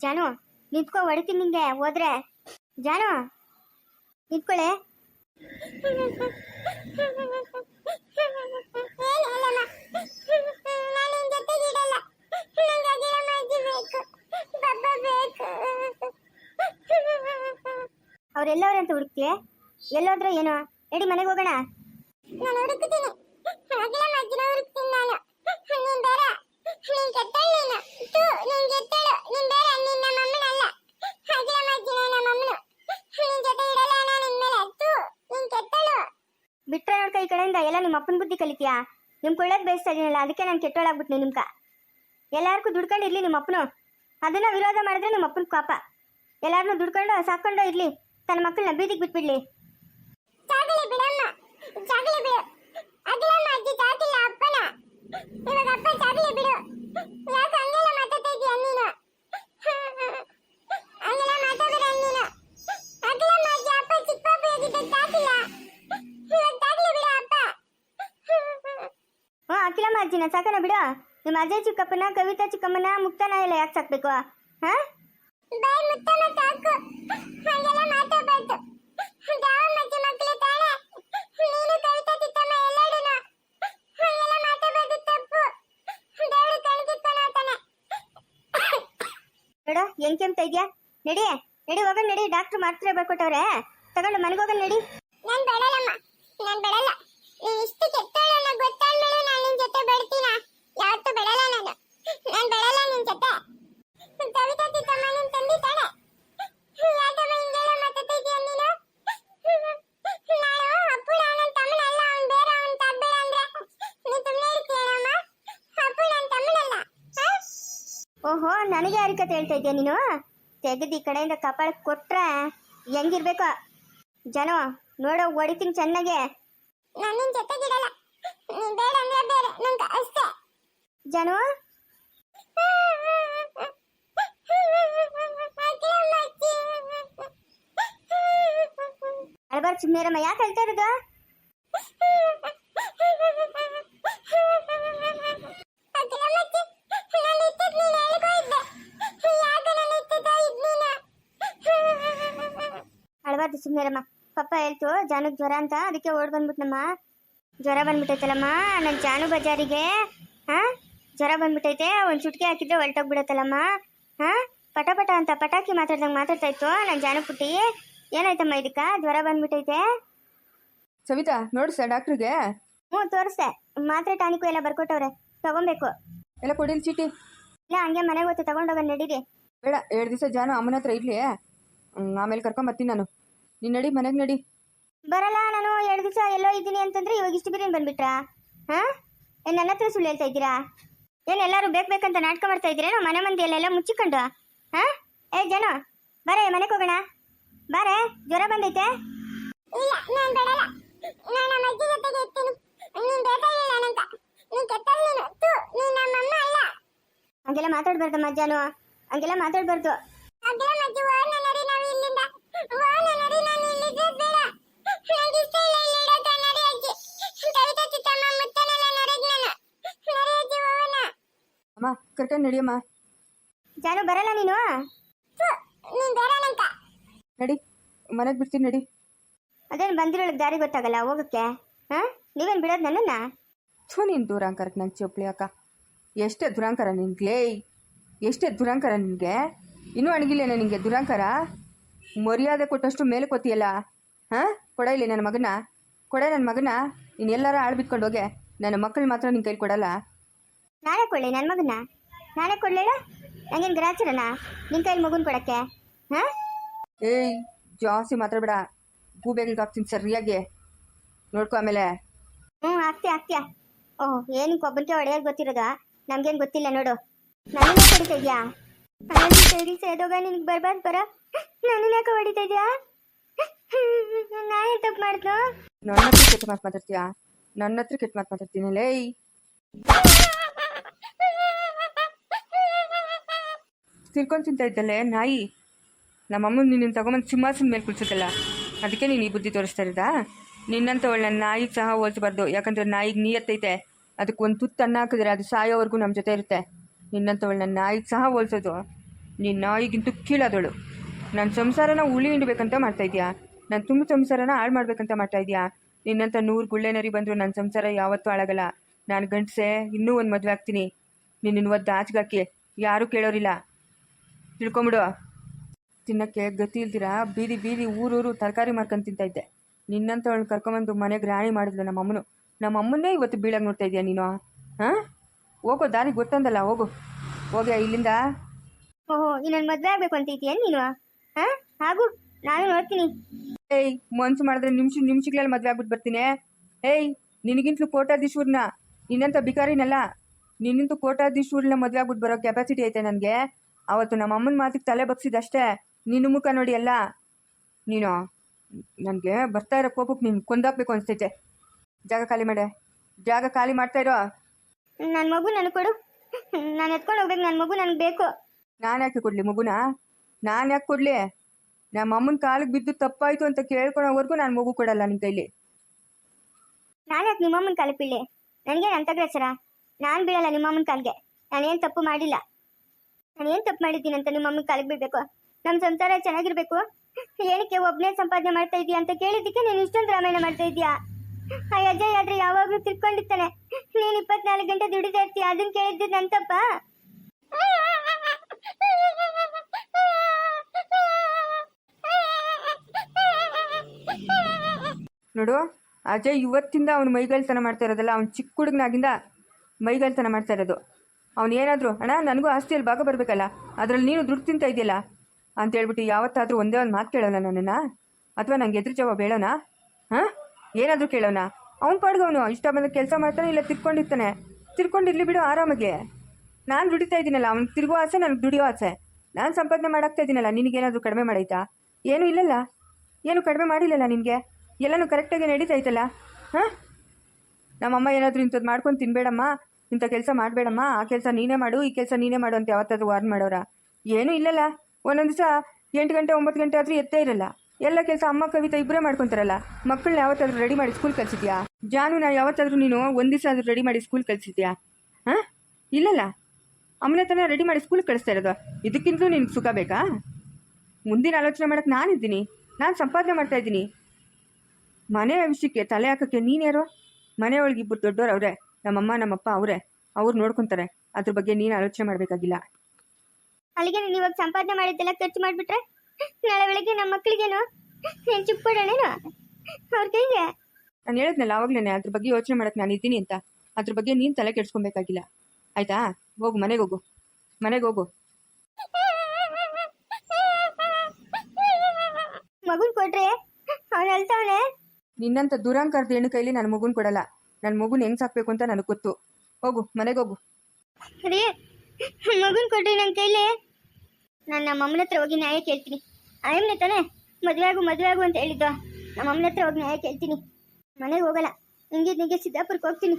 ಜಾನು, ನಿಂತ್ಕೊ, ಹೊಡಿತೀನಿ ನಿಂಗೆ, ಹೋದ್ರೆ. ಜಾನು ನಿಂತ್ಕೊಳ್ಳೆ ಅವ್ರೆಲ್ಲವ್ರಂತ ಹುಡುಕ್ತೀಯ? ಹುಡುಕ್ತಿ ಎಲ್ಲೋದ್ರೆ ಏನೋ? ನಡಿ ಮನೆಗೆ ಹೋಗೋಣ? ನಾನು ಹುಡುಕ್ತೀನಿ ಹಾಗೆಲ್ಲ ಮಜ್ಜಿನ ಹುಡುಕ್ತೀನಿ ನಾನು ನೀನ್ ಬೇರೆ ನೀನ್ ಕೆಟ್ಟಳು ನೀನು ತೂ ನೀನ್ ಕೆಟ್ಟಳು ನೀನ್ ಬೇರೆ ನಿನ್ನ ಮಮ್ಮನಲ್ಲ ಹಾಗೆಲ್ಲ ಮಜ್ಜಿನ ನಮ್ಮ ಮಮ್ಮನು ನಿನ್ ಜೊತೆ ಇಡಲ್ಲ ನಾನು ಇನ್ಮೇಲೆ ತೂ ನೀನ್ ಕೆಟ್ಟಳು ಬಿಟ್ರೆ ನೋಡ್ಕ ಈ ಕಡೆಯಿಂದ ಎಲ್ಲ ನಿಮ್ಮ ಅಪ್ಪನ ಬುದ್ಧಿ ಕಲಿತೀಯಾ? ನಿಮ್ ಕೊಳ್ಳೋದ್ ಬೇಯಿಸ್ತಾ ಇದೀನಲ್ಲ, ಅದಕ್ಕೆ ನಾನು ಕೆಟ್ಟೋಳಾಗ್ಬಿಟ್ನಿ ನಿಮ್ಕ. ಎಲ್ಲಾರ್ಗೂ ದುಡ್ಕೊಂಡಿರ್ಲಿ ನಿಮ್ಮ ಅಪ್ಪನು. ಅದನ್ನ ವಿರೋಧ ಮಾಡಿದ್ರೆ ನಿಮ್ಮ ಅಪ್ಪನ ಪಾಪ. ಎಲ್ಲಾರನ್ನೂ ದುಡ್ಕೊಂಡು ಸಾಕೊಂಡು ಇರ್ಲಿ, ತನ್ನ ಮಕ್ಕಳನ್ನ ಬೀದಿಗೆ ಬಿಟ್ಬಿಡ್ಲಿ. ಅಪ್ಪನ. ಇವಾಗ ಅಪ್ಪ ಬಿಡು. ಅಖಿಲಮ್ಮ ಅಜ್ಜಿನ ಸಾಕನ ಬಿಡು. ನಿಮ್ಮ ಅಜಯ್ ಚಿಕ್ಕಪ್ಪನ ಕವಿತಾ ಚಿಕ್ಕಮ್ಮನ ಮುಕ್ತನ ಎಲ್ಲ ಯಾಕೆ ಸಾಕ್ಬೇಕು? ಹಾ? ಬಾಯ್ ಸಾಕು ಹಂಗೆಲ್ಲ ಮಾತಾಡ್ಬಾರ್ದು. ಯಾವ ಮಜ್ಜಿ ಮಕ್ಕಳು ತಾಳೆ? ನೀನು ಕವಿತಾ ಚಿಕ್ಕಮ್ಮ ಎಲ್ಲರೂ ಹಂಗೆಲ್ಲ ಮಾತಾಡ್ಬಾರ್ದು ತಪ್ಪು. ದೇವ್ರು ಕಣ್ಕಿತ್ಕೊಂಡು ನೋಡು ಹೆಂಗ್ ಕೆಮ್ತಾ ಇದ್ಯಾ? ನಡಿ ನಡಿ ಹೋಗೋಣ ನಡಿ. ಡಾಕ್ಟರ್ ಮಾತ್ರೆ ಬರ್ಕೊಟ್ಟವ್ರೆ. ತಗೊಂಡು ಮನೆಗೆ ಹೋಗ ನಡಿ. ನಾನು ಬೇಡಲ್ಲಮ್ಮ. ನಾನು ಬೇಡಲ್ಲ. ನೀನು ಇಷ್ಟು ಕೆಟ್ಟವಳು ಅನ್ನೋ ಗೊತ್ತಾದ್ಮೇಲೆ ನಾನ್ ನಿನ್ ಜೊತೆ ಬೇಡ್ತೀನ ಯಾವತ್ತೂ ಬೇಡಲ್ಲ ನಾನು ನಾನ್ ಬೇಡಲ್ಲ ನಿನ್ ಜೊತೆ ಕವಿತಾ ಚಿಕ್ಕಮ್ಮ ನಿನ್ ತಂದಿ ತಾನೆ ಯಾಕಮ್ಮ ಹಿಂಗೆಲ್ಲ ಮಾತಾಡ್ತಾ ಇದೀಯ ನೀನು ನಾನು ಅಪ್ಪು ನನ್ ತಮ್ಮನಲ್ಲ ಅವ್ನ್ ಬೇರೆ ಅವ್ನ್ ತಬ್ಬೇಡ ಅಂದ್ರೆ ನೀನ್ ಸುಮ್ನೆ ಇರ್ತೀಯನಮ್ಮ ಅಪ್ಪು ನನ್ ತಮ್ಮನಲ್ಲ ಹಾ ಓಹೋ ನನಗೆ ಹರಿಕತೆ ಹೇಳ್ತಾ ಇದೆಯಾ ನೀನು? ತೆಗೆದು ಈ ಕಡೆಯಿಂದ ಕಪಾಳಕ್ಕೆ ಕೊಟ್ರೆ ಹೆಂಗಿರ್ಬೇಕು? ಜನ ನೋಡೋ ಹೊಡಿತೀನಿ ಚೆನ್ನಾಗೆ. ನನ್ನ ನಿನ್ ಜೊತೆಗಿರಲ್ಲ ನೀನ್ ಬೇಡ ಅಂದ್ರೆ ಬೇರೆ ನಂಗೆ ಅಷ್ಟೇ. ಜನು? ಅಳ್ಬಾರ್ ಸುಮ್ಮನೆರಮ್ಮ ಯಾಕೆ ಹೇಳ್ತಾ ಇರೋದು? ಸುಮ್ಮನೆರಮ್ಮ ಪಪ್ಪ ಹೇಳ್ತು ಜಾನುಗ್ ಜ್ವರ ಅಂತ ಅದಕ್ಕೆ ಓಡ್ ಬಂದ್ಬಿಟ್ನಮ್ಮ. ಜ್ವರ ಬಂದ್ಬಿಟ್ಟೈತಲ್ಲಮ್ಮ ನನ್ನ ಜಾನು ಬಜಾರಿಗೆ ಹಾ? ಜ್ವರ ಬಂದ್ಬಿಟ್ಟೈತೆ ಒಂದು ಚುಟ್ಕಿ ಹಾಕಿದ್ರೆ ಹೊಲ್ಟೋಗ್ಬಿಡತ್ತಲ್ಲಮ್ಮ ಹಾ? ಪಟ ಪಟ ಅಂತ ಪಟಾಕಿ ಮಾತಾಡ್ದಂಗೆ ಮಾತಾಡ್ತಾ ಇತ್ತು ನನ್ನ ಜಾನು ಪುಟ್ಟಿ. ಏನಾಯ್ತಮ್ಮ ಇದಕ್ಕ? ಜ್ವರ ಬಂದ್ಬಿಟ್ಟೈತೆ. ಸವಿತಾ ನೋಡಿಸ ಡಾಕ್ಟ್ರಿಗೆ? ಹ್ಞೂ ತೋರಿಸ್ದೆ. ಮಾತ್ರೆ ಟಾನಿಕು ಎಲ್ಲ ಬರ್ಕೊಟ್ಟವ್ರೆ ತಗೊಬೇಕು. ಎಲ್ಲ ಕೊಡಿಲ್ ಚೀಟಿ? ಇಲ್ಲ ಹಂಗೆ ಮನೆಗೆ ಹೋಗ್ತು ತಗೊಂಡೋಗ ನಡೀರಿ. ಬೇಡ ಎರಡು ದಿವಸ ಜಾನು ಅಮ್ಮನ ಹತ್ರ ಇರಲಿ. ಆಮೇಲೆ ಕರ್ಕೊಂಬರ್ತೀನಿ ನಾನು. ನೀನು ನಡಿ ಮನೆಗೆ ನಡಿ. ಬರಲ್ಲ ನಾನು ಎರಡು ದಿವಸ ಎಲ್ಲೋ ಇದ್ದೀನಿ ಅಂತಂದ್ರೆ ಇವಾಗ ಇಷ್ಟು ಬಿರಿಯಾನಿ ಬಂದ್ಬಿಟ್ರಾ? ಹಾ? ಏನ್ ನನ್ನ ಹತ್ರ ಸುಳ್ಳು ಹೇಳ್ತಾ ಇದ್ದೀರಾ? ಏನ್ ಎಲ್ಲರೂ ಬೇಕು ಬೇಕಂತ ನಾಟಕ ಮಾಡ್ತಾ ಇದ್ದೀರೇನೋ ಮನೆ ಮಂದಿ ಎಲ್ಲ ಮುಚ್ಚಿಕೊಂಡು? ಹಾ? ಏ ಜನ ಬರೇ ಮನೆಗೆ ಹೋಗೋಣ. ಬಾರೆ ಜ್ವರ ಬಂದೈತೆ? ಇಲ್ಲ ನಾನು ಬೇಡಲ್ಲ ನಾನು ನಮ್ಮ ಅಜ್ಜಿ ಜೊತೆಗೆ ಇರ್ತೀನಿ. ನೀನ್ ಬೇಕಾಗಿಲ್ಲ ನಂತ ನೀನ್ ನೀನು. ತೂ ನೀನ್ ನಮ್ಮ ಅಮ್ಮ ಅಲ್ಲ. ಹಂಗೆಲ್ಲ ಮಾತಾಡ್ಬಾರ್ದಮ್ಮ ಮಧ್ಯಾಹ್ನ ಹಂಗೆಲ್ಲ ಮಾತಾಡ್ಬಾರ್ದು. ಅಮ್ಮ ಕರ್ಕೊಂಡು ನಡಿಯಮ್ಮ. ಜಾನು ಬರಲ್ಲ ನೀನು? ನೀನ್ ನಡಿ ಮನೆಗೆ ಬಿಡ್ತೀನಿ ನಡಿ. ಅದೇನು ಬಂದಿರೋಳಕ್ಕೆ ದಾರಿ ಗೊತ್ತಾಗಲ್ಲ ಹೋಗಕ್ಕೆ? ಹಾ? ನೀವೇನು ಬಿಡೋದು ನನ್ನನ್ನ? ಥೂ ನೀನು ದುರಾಂಕರಕ್ಕೆ ನಂಗೆ ಚೊಪ್ಲಿ ಅಕ್ಕ ಎಷ್ಟೇ ದುರಾಂಕರ ನಿನ್ಗೆ ಎಷ್ಟೇ ದುರಾಂಕರ ನಿನಗೆ ಇನ್ನೂ ಅಣಗಿಲ್ಲೇನ ನಿನಗೆ ದುರಾಂಕರ? ಮರ್ಯಾದೆ ಕೊಟ್ಟಷ್ಟು ಮೇಲೆ ಕೊತ್ತಿಯಲ್ಲ ಹಾಂ? ಕೊಡ ಇಲ್ಲಿ ನನ್ನ ಮಗನ ಕೊಡ ನನ್ನ ಮಗನ ನೀನು ಎಲ್ಲಾರ ಆಳು ಬಿತ್ಕೊಂಡು ಹೋಗೆ. ನನ್ನ ಮಕ್ಕಳು ಮಾತ್ರ ನಿನ್ನ ಕೈಲಿ ಕೊಡಲ್ಲ? ನಾನೇ ಕೊಡ್ಲಿ ನನ್ನ ಮಗನ? ನಾಳೆ ಕೊಡ್ಲೇಳ ನಂಗೇನು ಗ್ರಾಚರನ ನಿನ್ನ ಕೈಲಿ ಮಗುನ ಕೊಡಕ್ಕೆ ಹಾ? ಏಯ್ ಜಾಸ್ತಿ ಮಾತಾಡ್ಬೇಡ ಗೂಬೆಗಳಿಗೆ ಹಾಕ್ತೀನಿ ಸರಿಯಾಗಿ. ನೋಡ್ಕೊ ಆಮೇಲೆ. ಹ್ಞೂ ಹಾಕ್ತಿ ಆಗ್ತೀಯ ಓಹ್ ಏನು ಕೊಬ್ಬನ್ಕೆ ಹೊಡೆಯೋದು ಗೊತ್ತಿರೋದ? ನಮ್ಗೇನು ಗೊತ್ತಿಲ್ಲ ನೋಡು. ನನ್ನ ಹೊಡಿತಾ ಇದೆಯಾ? ಸೈಡಿ ಸೇದೋಗ ನಿನಗೆ ಬರ್ಬಾರ್ದು ಬರ ನನ್ನ ಯಾಕೆ ಹೊಡಿತಾ ಇದೆಯಾ? ನಾನೇ ತಪ್ಪು ಮಾಡಿದ್ನು ನನ್ನ ಹತ್ರ ಕೆಟ್ಟ ಮಾತು ಮಾತಾಡ್ತೀಯಾ? ನನ್ನ ಹತ್ರ ಕೆಟ್ಟ ಮಾತು ಮಾತಾಡ್ತೀನಿ ಲೇಯ್ ತಿರ್ಕೊಂಡು ತಿಂತ ಇದ್ದಲ್ಲೇ, ನಾಯಿ. ನಮ್ಮಮ್ಮ ನಿನ್ನ ತಗೊಂಬಂದು ಸಿಂಹಾಸನ ಮೇಲೆ ಕುಳ್ಸುತ್ತಲ್ಲ ಅದಕ್ಕೆ ನೀನು ಈ ಬುದ್ಧಿ ತೋರಿಸ್ತಾ ಇರೋದಾ? ನಿನ್ನಂತ ಒಳ್ಳೆ ನಾಯಿಗೆ ಸಹ ಹೋಲಿಸಬಾರ್ದು. ಯಾಕಂದ್ರೆ ನಾಯಿಗೆ ನೀಯತ್ತೈತೆ. ಅದಕ್ಕೆ ಒಂದು ತುತ್ತು ಅನ್ನ ಹಾಕಿದ್ರೆ ಅದು ಸಾಯೋವರೆಗೂ ನಮ್ಮ ಜೊತೆ ಇರುತ್ತೆ. ನಿನ್ನಂತ ಒಳ್ಳೆ ನಾಯಿಗೆ ಸಹ ಹೋಲಿಸೋದು. ನಿನ್ನ ನಾಯಿಗಿಂತೂ ಕೀಳಾದಳು. ನನ್ನ ಸಂಸಾರನ ಉಳಿ ಹಿಂಡ್ಬೇಕಂತ ಮಾಡ್ತಾ ಇದೀಯಾ ನಾನು ತುಂಬ ಸಂಸಾರನ ಹಾಳು ಮಾಡ್ಬೇಕಂತ ಮಾಡ್ತಾ ಇದೀಯಾ ನಿನ್ನಂಥ ನೂರು ಗುಳ್ಳೆನರಿ ಬಂದರೂ ನನ್ನ ಸಂಸಾರ ಯಾವತ್ತೂ ಹಾಳಾಗಲ್ಲ. ನಾನು ಗಂಡಸೆ, ಇನ್ನೂ ಒಂದು ಮದುವೆ ಆಗ್ತೀನಿ. ನಿನ್ನ ಒದ್ದು ಆಚೆಗಾಕಿ ಯಾರೂ ಕೇಳೋರಿಲ್ಲ. ತಿಳ್ಕೊಂಬಿಡು. ತಿನ್ನಕ್ಕೆ ಗತಿ ಇಲ್ದಿರ? ಬೀದಿ ಬೀದಿ ಊರೂರು ತರಕಾರಿ ಮಾರ್ಕೊಂಡು ತಿಂತಾ ಇದ್ದೆ ನಿನ್ನಂಥವಳು ಕರ್ಕೊಂಬಂದು ಮನೆಗೆ ರಾಣಿ ಮಾಡಿದ್ಲು ನಮ್ಮ ಅಮ್ಮನು ನಮ್ಮ ಅಮ್ಮನ್ನೇ ಇವತ್ತು ಬೀಳಾಗಿ ನೋಡ್ತಾ ಇದೀಯ ನೀನು? ಹಾಂ? ಹೋಗೋ ದಾರಿ ಗೊತ್ತಂದಲ್ಲ ಹೋಗು. ಹೋಗ್ಯಾ ಇಲ್ಲಿಂದ? ಓಹೋ ಇನ್ನೊಂದು ಮದುವೆ ಆಗಬೇಕು ಅಂತ ಇದೆಯಾ ನೀನು? ಹಾಂ? ಹಾಗೂ ನಾನು ನೋಡ್ತೀನಿ. ಏಯ್ ಮನ್ಸು ಮಾಡಿದ್ರೆ ನಿಮಿಷ ನಿಮಿಷಗಳಲ್ಲಿ ಮದುವೆ ಆಗ್ಬಿಟ್ಟು ಬರ್ತೀನಿ. ಏಯ್ ನಿನಗಿಂತಲೂ ಕೋಟಾಧೀಶ್ವರನ ನಿನ್ನಂಥ ಬಿಕಾರಿನಲ್ಲ. ನಿನ್ನಂತೂ ಕೋಟಾಧೀಶ್ವರನ ಮದುವೆ ಆಗ್ಬಿಟ್ಟು ಬರೋ ಕೆಪಾಸಿಟಿ ಐತೆ ನನಗೆ. ಅವತ್ತು ನಮ್ಮ ಅಮ್ಮನ ಮಾತಿಗೆ ತಲೆ ಬಗ್ಸಿದಷ್ಟೇ. ನಿನ್ನ ಮುಖ ನೋಡಿ ಎಲ್ಲ. ನೀನು ನನಗೆ ಬರ್ತಾ ಇರೋ ಕೋಪಕ್ಕೆ ನೀನು ಕೊಂದಾಕ್ಬೇಕು ಅನಿಸ್ತೈತೆ. ಜಾಗ ಖಾಲಿ ಮಾಡೆ. ಜಾಗ ಖಾಲಿ ಮಾಡ್ತಾ ಇರೋ. ನನ್ನ ಮಗು ನನಗೆ ಕೊಡು. ನಾನು ಎತ್ಕೊಂಡು ಹೋಗ್ಬೇಕು. ನನ್ನ ಮಗು ನನಗೆ ಬೇಕು. ನಾನು ಯಾಕೆ ಕೊಡಲಿ ಮಗುನ? ನಾನು ಯಾಕೆ ಕೊಡಲಿ? ನಮ್ಮ ಅಮ್ಮನ ಕಾಲಿಗೆ ಬಿದ್ದು ತಪ್ಪಾಯಿತು ಅಂತ ಕೇಳ್ಕೊಳೋವರೆಗೂ ನಾನು ಮಗು ಕೊಡಲ್ಲ ನಿನ್ನ ಕೈಲಿ. ನಾನು ಯಾಕೆ ನಿಮ್ಮಮ್ಮನ ಕಾಲಿಗೆ ಬೀಳಿ ನನಗೆ ಅಂತಗ್ರಸರ ನಾನು ಬೀಳಲ್ಲ ನಿಮ್ಮಮ್ಮನ ಕಾಲಿಗೆ. ನಾನೇನು ತಪ್ಪು ಮಾಡಿಲ್ಲ. ನಾನೇನು ತಪ್ಪು ಮಾಡಿದ್ದೀನಿ ಅಂತ ನಿಮ್ಮ ಅಮ್ಮನ ಕಾಲಿಗೆ ಬೀಳ್ಬೇಕು ನಮ್ಮ ಸಂಸಾರ ಚೆನ್ನಾಗಿರ್ಬೇಕು? ಏನಕ್ಕೆ ಒಬ್ಬನೇ ಸಂಪಾದನೆ ಮಾಡ್ತಾ ಇದೀಯ ಅಂತ ಕೇಳಿದ್ದಕ್ಕೆ ನೀನು ಇಷ್ಟೊಂದು ರಾಮಾಯಣ ಮಾಡ್ತಾ ಇದೀಯಾ? ಆ ಅಜಯ್ ಆದ್ರೆ ಯಾವಾಗಲೂ ತಿಳ್ಕೊಂಡಿರ್ತಾನೆ. ನೀನು ಇಪ್ಪತ್ನಾಲ್ಕು ಗಂಟೆ ದುಡಿತಾ ಇರ್ತೀಯ? ಅದನ್ನ ಕೇಳಿದ್ದು ನನ್ನ ತಪ್ಪ? ನೋಡು, ಅಜಯ್ ಇವತ್ತಿಂದ ಅವನು ಮೈಗಲ್ತನ ಮಾಡ್ತಾ ಇರೋದಲ್ಲ, ಅವ್ನು ಚಿಕ್ಕ ಹುಡುಗನಾಗಿಂದ ಮೈಗಳ್ತನ ಮಾಡ್ತಾ ಇರೋದು. ಅವ್ನು ಏನಾದರೂ, ಅಣ್ಣ, ನನಗೂ ಆಸ್ತಿಯಲ್ಲಿ ಭಾಗ ಬರಬೇಕಲ್ಲ, ಅದರಲ್ಲಿ ನೀನು ದುಡ್ಡು ತಿಂತ ಇದೆಯಲ್ಲ ಅಂತ ಹೇಳ್ಬಿಟ್ಟು ಯಾವತ್ತಾದರೂ ಒಂದೇ ಒಂದು ಮಾತು ಕೇಳೋಣ ನನ್ನನ್ನು? ಅಥವಾ ನಂಗೆ ಎದುರು ಜವಾಬ್ ಹೇಳೋಣ? ಹಾಂ? ಏನಾದರೂ ಕೇಳೋಣ? ಅವ್ನು ಪಾಡ್ಗೆ ಅವನು ಇಷ್ಟ ಬಂದ ಕೆಲಸ ಮಾಡ್ತಾನೆ ಇಲ್ಲ ತಿರ್ಕೊಂಡಿರ್ತಾನೆ? ತಿರ್ಕೊಂಡಿರ್ಲಿ ಬಿಡು ಆರಾಮಾಗಿ. ನಾನು ದುಡಿತಾ ಇದ್ದೀನಲ್ಲ, ಅವ್ನು ತಿರುಗೋ ಆಸೆ, ನನಗೆ ದುಡಿಯೋ ಆಸೆ. ನಾನು ಸಂಪಾದನೆ ಮಾಡಾಕ್ತಾ ಇದ್ದೀನಲ್ಲ, ನಿನಗೇನಾದರೂ ಕಡಿಮೆ ಮಾಡೈತಾ ಏನೂ ಇಲ್ಲಲ್ಲ? ಏನು ಕಡಿಮೆ ಮಾಡಿಲ್ಲಲ್ಲ ನಿನಗೆ? ಎಲ್ಲನೂ ಕರೆಕ್ಟಾಗಿ ನಡೀತಾ ಐತಲ್ಲ? ಹಾಂ? ನಮ್ಮಮ್ಮ ಏನಾದರೂ ಇಂಥದ್ದು ಮಾಡ್ಕೊಂಡು ತಿನ್ಬೇಡಮ್ಮ. ಇಂಥ ಕೆಲಸ ಮಾಡಬೇಡಮ್ಮ, ಆ ಕೆಲಸ ನೀನೇ ಮಾಡು, ಈ ಕೆಲಸ ನೀನೇ ಮಾಡು ಅಂತ ಯಾವತ್ತಾದ್ರೂ ವಾರ್ನ್ ಮಾಡೋರ? ಏನೂ ಇಲ್ಲಲ್ಲ. ಒಂದೊಂದು ದಿವಸ ಎಂಟು ಗಂಟೆ, ಒಂಬತ್ತು ಗಂಟೆ ಆದರೂ ಎತ್ತೇ ಇರಲ್ಲ. ಎಲ್ಲ ಕೆಲಸ ಅಮ್ಮ, ಕವಿತಾ ಇಬ್ಬರೇ ಮಾಡ್ಕೊತಾರಲ್ಲ. ಮಕ್ಕಳನ್ನ ಯಾವತ್ತಾದ್ರೂ ರೆಡಿ ಮಾಡಿ ಸ್ಕೂಲ್ ಕಳಿಸ್ತೀಯಾ ಜಾನು ನಾ ಯಾವತ್ತಾದ್ರೂ ನೀನು ಒಂದು ದಿವಸ ಆದರೂ ರೆಡಿ ಮಾಡಿ ಸ್ಕೂಲ್ ಕಳಿಸಿದ್ಯಾ? ಹಾಂ? ಇಲ್ಲಲ್ಲ. ಅಮ್ಮನೇ ತಾನೇ ರೆಡಿ ಮಾಡಿ ಸ್ಕೂಲ್ ಕಳಿಸ್ತಾ ಇರೋದು. ಇದಕ್ಕಿಂತಲೂ ನಿನ್ಗೆ ಸುಖ ಬೇಕಾ? ಮುಂದಿನ ಆಲೋಚನೆ ಮಾಡೋಕ್ಕೆ ನಾನಿದ್ದೀನಿ. ನಾನು ಸಂಪಾದನೆ ಮಾಡ್ತಾ ಇದ್ದೀನಿ. ಮನೆ ವಿಷಯಕ್ಕೆ ತಲೆ ಹಾಕೋಕ್ಕೆ ನೀನ್ಯಾರೋ ಮನೆಯೊಳಗೆ ಇಬ್ಬರು ದೊಡ್ಡೋರು ಅವರೇ. ನಮ್ಮಮ್ಮ ನಮ್ಮಪ್ಪ ಅವರೇ ಅವ್ರು ನೋಡ್ಕೊಂತಾರೆ. ಅದ್ರ ಬಗ್ಗೆ ನೀನು ಆಲೋಚನೆ ಮಾಡಬೇಕಾಗಿಲ್ಲ. ಅಲ್ಲಿಗೆ ನೀನು ಇವಾಗ ಸಂಪಾದನೆ ಮಾಡಿದ್ದೆಲ್ಲ ಖರ್ಚು ಮಾಡಿಬಿಟ್ರೆ ನಾಳೆ ಬೆಳಗ್ಗೆ ನಮ್ಮ ಮಕ್ಕಳಿಗೇನು ಏನು ಚಿಕ್ಕೊಡೋಣೇನು ಅವ್ರ ಕೈಗೆ? ನಾನು ಹೇಳಿದ್ನಲ್ಲ ಆವಾಗಲೇ ಅದ್ರ ಬಗ್ಗೆ ಯೋಚನೆ ಮಾಡಕ್ಕೆ ನಾನು ಇದ್ದೀನಿ ಅಂತ. ಅದ್ರ ಬಗ್ಗೆ ನೀನು ತಲೆ ಕೆಡ್ಸ್ಕೊಬೇಕಾಗಿಲ್ಲ. ಆಯ್ತಾ? ಹೋಗು ಮನೆಗೆ ಹೋಗು. ಮನೆಗೆ ಹೋಗು. ಮಗುನ್ ಕೊಟ್ರೆ ಅವನು ಅಳ್ತಾವನೆ? ನಿನ್ನಂಥ ದುರಾಂಕಾರದ ಹೆಣ್ಣು ಕೈಲಿ ನಾನು ಮಗುನ್ ಕೊಡಲ್ಲ. ನನ್ನ ಮಗುನ ಹೆಂಗೆ ಸಾಕ್ಬೇಕು ಅಂತ ನನಗೆ ಗೊತ್ತು. ಹೋಗು, ಮನೆಗೆ ಹೋಗು. ಅದೇ, ಮಗುನ್ ಕೊಟ್ರಿ ನನ್ನ ಕೈಲಿ. ನಾನು ನಮ್ಮ ಅಮ್ಮನ ಹತ್ರ ಹೋಗಿ ನ್ಯಾಯ ಕೇಳ್ತೀನಿ. ಆಯಮ್ಮನೆ ತಾನೆ, ಮದುವೆ ಆಗು ಮದುವೆ ಆಗು ಅಂತ ಹೇಳಿದ್ದ ನಮ್ಮ ಅಮ್ಮನ ಹತ್ರ ಹೋಗಿ ನ್ಯಾಯ ಕೇಳ್ತೀನಿ. ಮನೆಗೆ ಹೋಗಲ್ಲ. ಹಿಂಗೆ ನಿಂಗೆ ಸಿದ್ದಾಪುರಕ್ಕೆ ಹೋಗ್ತೀನಿ.